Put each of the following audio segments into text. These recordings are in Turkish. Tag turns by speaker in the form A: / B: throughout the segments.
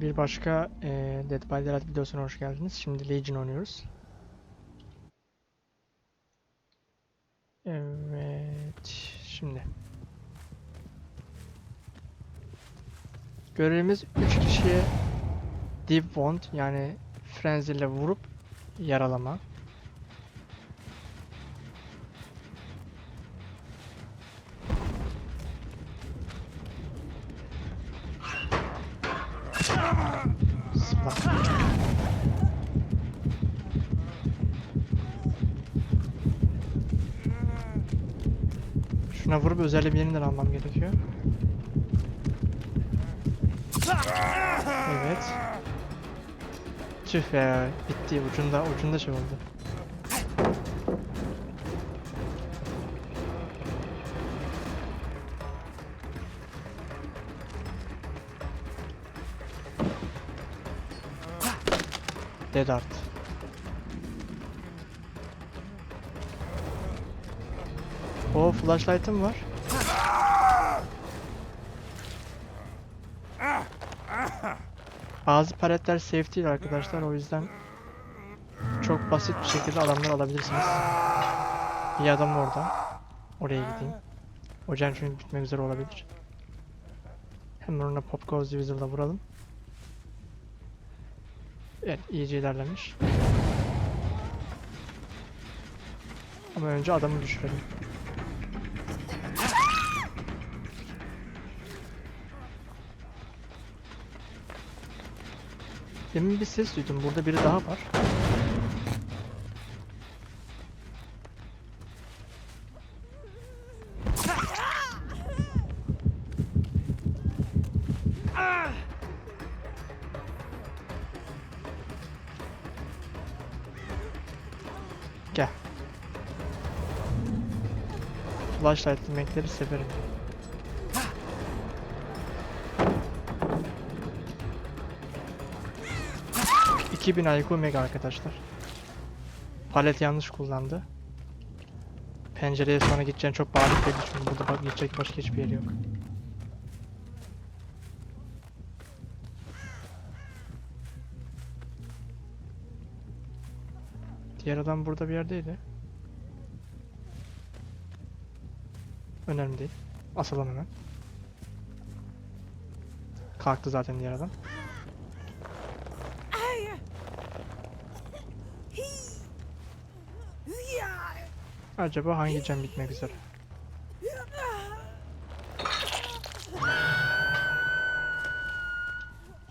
A: Bir başka e, Dead by Daylight videosuna hoş geldiniz. Şimdi Legion oynuyoruz. Evet, şimdi. Görevimiz 3 kişiye Deep Wound yani Frenzy ile vurup yaralama. Zıpla. Şuna vurup özel bir yeniden almam gerekiyor. Evet. Tüh be bitti ucunda ucunda şey oldu. Dead Art. O flashlight'ım var. Bazı paletler safe değil arkadaşlar o yüzden çok basit bir şekilde adamları alabilirsiniz. Bir adam orada. Oraya gideyim. Ocağın çünkü bitmek üzere olabilir. Hemen ona Pop Goes Divisor'la vuralım. Evet iyice ilerlemiş. Ama önce adamı düşürelim. Demin bir ses duydum. Burada biri daha var. Flashlight demekleri severim. ...2000 IQ mega arkadaşlar. Palet yanlış kullandı. Pencereye sonra gideceğin çok bariz belli çünkü burada bak gidecek başka hiçbir yeri yok. Diğer adam burada bir yerdeydi. Önemli değil. Asalım hemen. Kalktı zaten diğer adam. Acaba hangi cam bitmek üzere?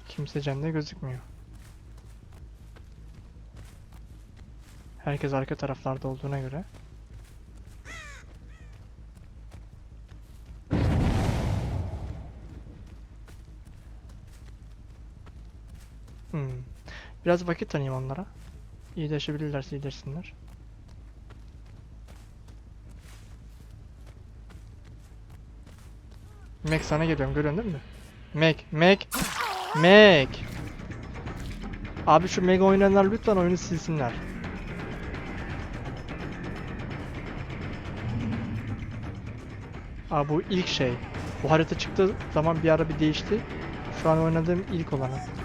A: Kimse camda gözükmüyor. Herkes arka taraflarda olduğuna göre. Hmm. Biraz vakit tanıyayım onlara. İyileşebilirlerse iyileşsinler. Mac sana geliyorum görüyorsun değil mi? Mac, Mac, Mac. Abi şu Mega oynayanlar lütfen oyunu silsinler. Aa bu ilk şey. Bu harita çıktığı zaman bir ara bir değişti. Şu an oynadığım ilk olanı.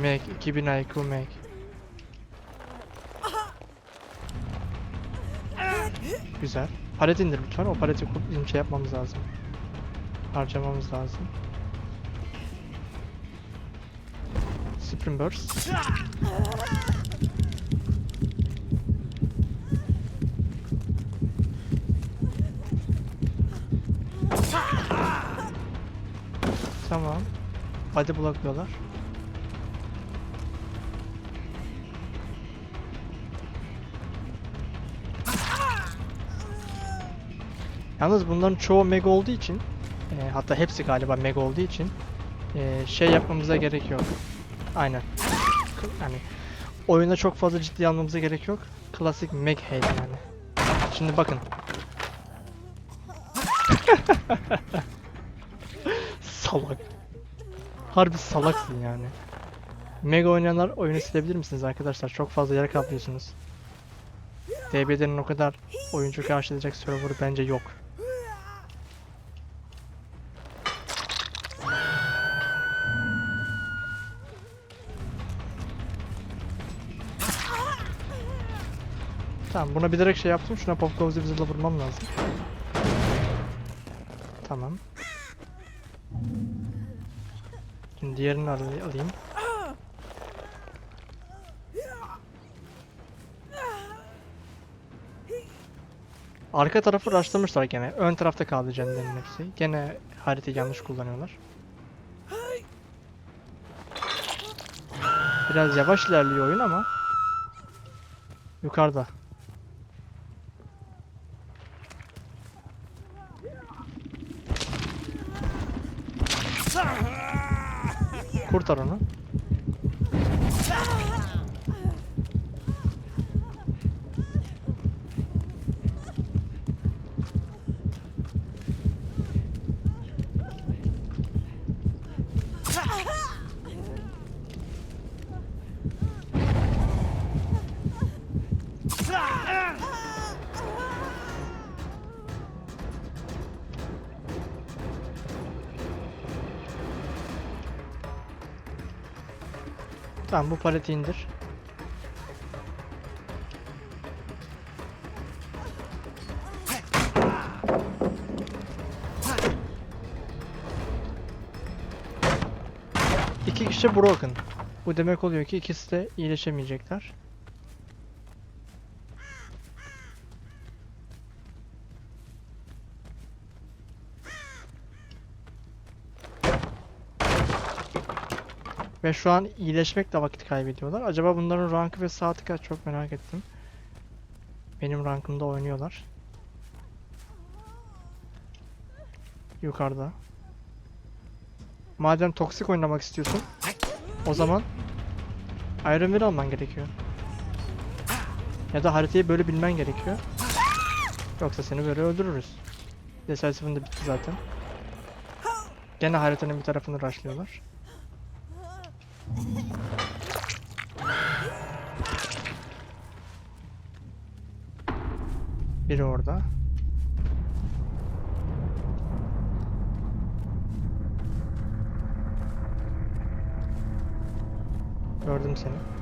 A: Mac 2000 IQ Mac. Güzel. Palet indir lütfen. O paleti bizim şey yapmamız lazım. Harcamamız lazım. Spring Burst. Tamam. Hadi bloklıyorlar. Yalnız bunların çoğu mega olduğu için e, hatta hepsi galiba mega olduğu için e, şey yapmamıza gerek yok. Aynen. Yani oyuna çok fazla ciddi almamıza gerek yok. Klasik meg hate yani. Şimdi bakın. Salak. Harbi salaksın yani. Mega oynayanlar oyunu silebilir misiniz arkadaşlar? Çok fazla yer kaplıyorsunuz. DB'lerin o kadar oyuncu karşılayacak server bence yok. Tamam buna bilerek şey yaptım. Şuna Pop Goes Division'la vurmam lazım. Tamam. Şimdi diğerini al- alayım. Arka tarafı rushlamışlar gene. Ön tarafta kaldı canların hepsi. Gene haritayı yanlış kullanıyorlar. Biraz yavaş ilerliyor oyun ama yukarıda. Kurtar onu. Tamam bu paleti indir. İki kişi broken. Bu demek oluyor ki ikisi de iyileşemeyecekler. Ve şu an iyileşmekle vakit kaybediyorlar. Acaba bunların rankı ve saati kaç çok merak ettim. Benim rankımda oynuyorlar. Yukarıda. Madem toksik oynamak istiyorsun, o zaman Iron Will alman gerekiyor. Ya da haritayı böyle bilmen gerekiyor. Yoksa seni böyle öldürürüz. Decisive'ın da bitti zaten. Gene haritanın bir tarafını rushlıyorlar. Biri orada. Gördüm seni.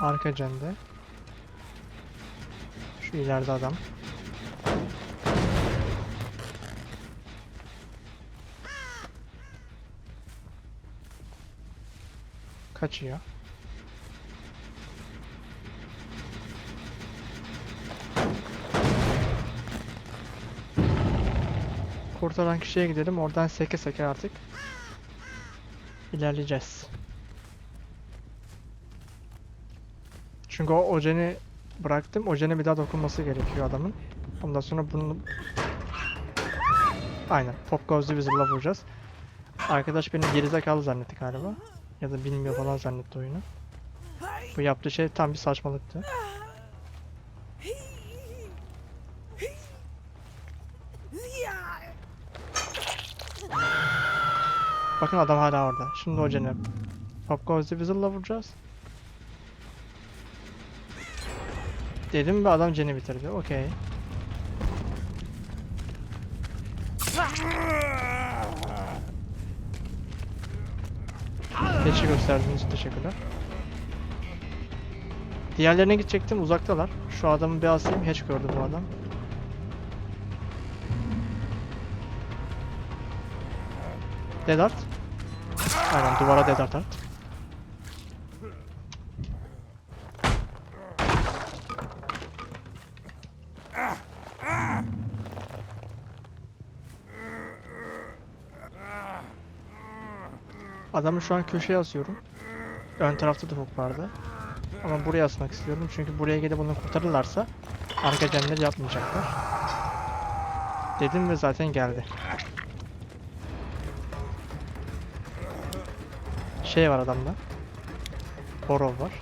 A: Arka cende. Şu ileride adam. Kaçıyor. Kurtaran kişiye gidelim. Oradan seke seke artık ilerleyeceğiz. Çünkü o ojeni bıraktım. Ojene bir daha dokunması gerekiyor adamın. Ondan sonra bunu... Aynen. Pop Goes Divisor'la vuracağız. Arkadaş beni gerizekalı zannetti galiba. Ya da bilmiyor falan zannetti oyunu. Bu yaptığı şey tam bir saçmalıktı. Bakın adam hala orada. Şimdi ojeni Pop Goes Divisor'la vuracağız. Dedim ve adam Jen'i bitirdi. Okey. Teşekkür gösterdiğiniz için teşekkürler. Diğerlerine gidecektim uzaktalar. Şu adamı bir asayım. Hatch gördü bu adam. Dedart. Aynen duvara Dedart at. Adamı şu an köşeye asıyorum. Ön tarafta da hook vardı. Ama buraya asmak istiyorum çünkü buraya gelip onu kurtarırlarsa arka cennet yapmayacaklar. Dedim ve zaten geldi. Şey var adamda. Borov var.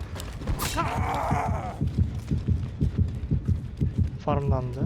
A: Farmlandı.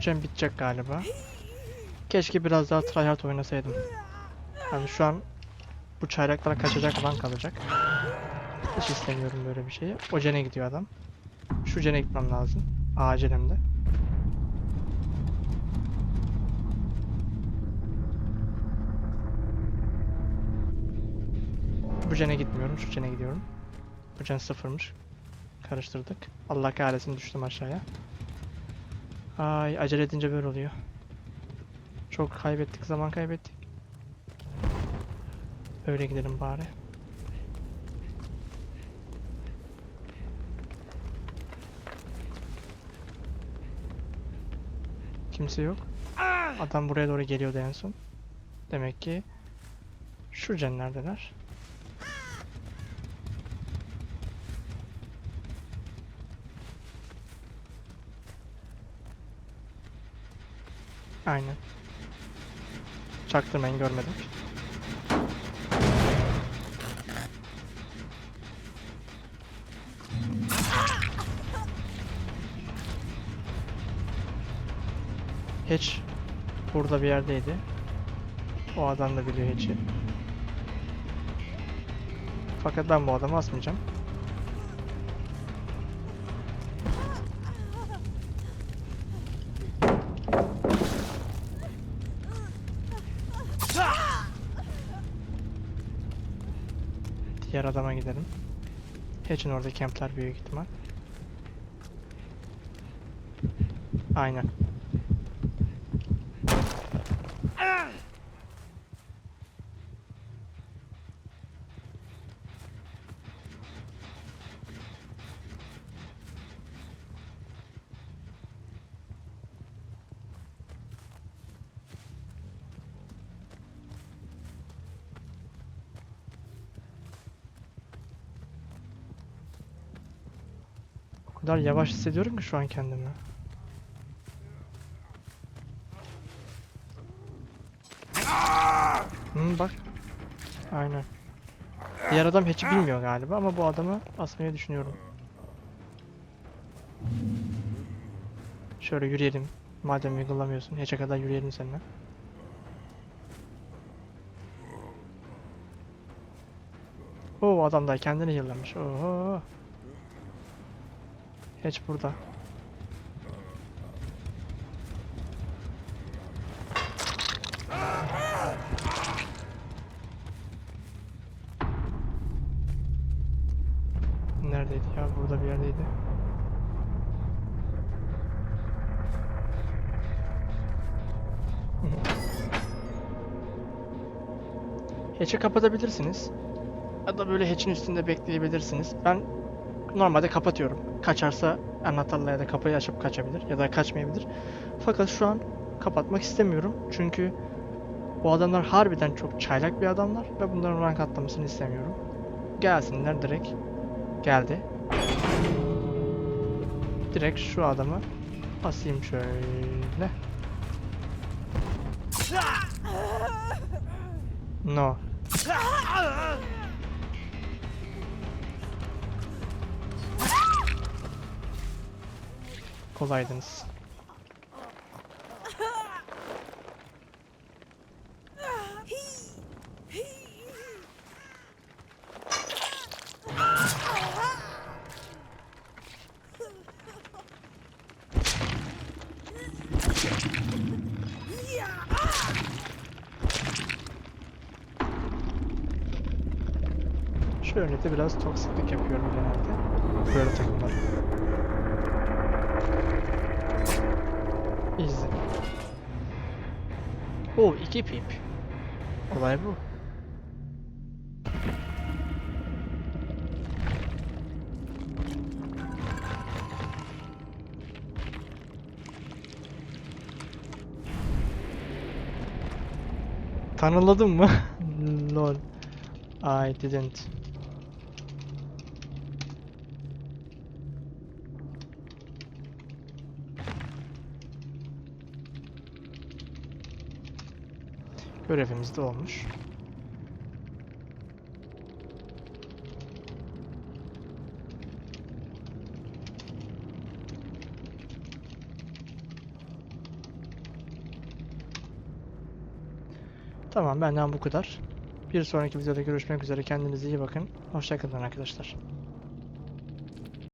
A: Gem bitecek galiba. Keşke biraz daha tryhard oynasaydım. Yani şu an bu çaylaklara kaçacak falan kalacak. Hiç istemiyorum böyle bir şeyi. O cene gidiyor adam. Şu cene gitmem lazım. Acil de. Bu cene gitmiyorum. Şu cene gidiyorum. Bu cen sıfırmış. Karıştırdık. Allah kahretsin düştüm aşağıya. Ay acele edince böyle oluyor. Çok kaybettik, zaman kaybettik. Öyle gidelim bari. Kimse yok. Adam buraya doğru geliyordu en son. Demek ki şu cenlerdeler. Aynen. Çaktırmayın görmedim. Hiç burada bir yerdeydi. O adam da biliyor hiç'i. Fakat ben bu adamı asmayacağım. Adama gidelim. Hatch'in orada campler büyük ihtimal. Aynen. Kadar yavaş hissediyorum ki şu an kendimi. Hı, bak. Aynen. Diğer adam hiç bilmiyor galiba ama bu adamı asmayı düşünüyorum. Şöyle yürüyelim. Madem uygulamıyorsun. Hiç'e kadar yürüyelim seninle. Oo adam da kendini yırlamış. Oho. Hiç burada. Neredeydi ya? Burada bir yerdeydi. Hatch'i kapatabilirsiniz. Ya da böyle hatch'in üstünde bekleyebilirsiniz. Ben normalde kapatıyorum. Kaçarsa anahtarla ya da kapıyı açıp kaçabilir ya da kaçmayabilir. Fakat şu an kapatmak istemiyorum. Çünkü bu adamlar harbiden çok çaylak bir adamlar ve bunların rank atlamasını istemiyorum. Gelsinler direkt. Geldi. Direkt şu adamı asayım şöyle. No. Kolaydınız. Şöyle biraz toksiklik yapıyorum genelde. Böyle takımlar. İzle. Oo iki pip. Olay bu. Tanıladın mı? Lol. I didn't. Görevimiz de olmuş. Tamam benden bu kadar. Bir sonraki videoda görüşmek üzere. Kendinize iyi bakın. Hoşçakalın arkadaşlar.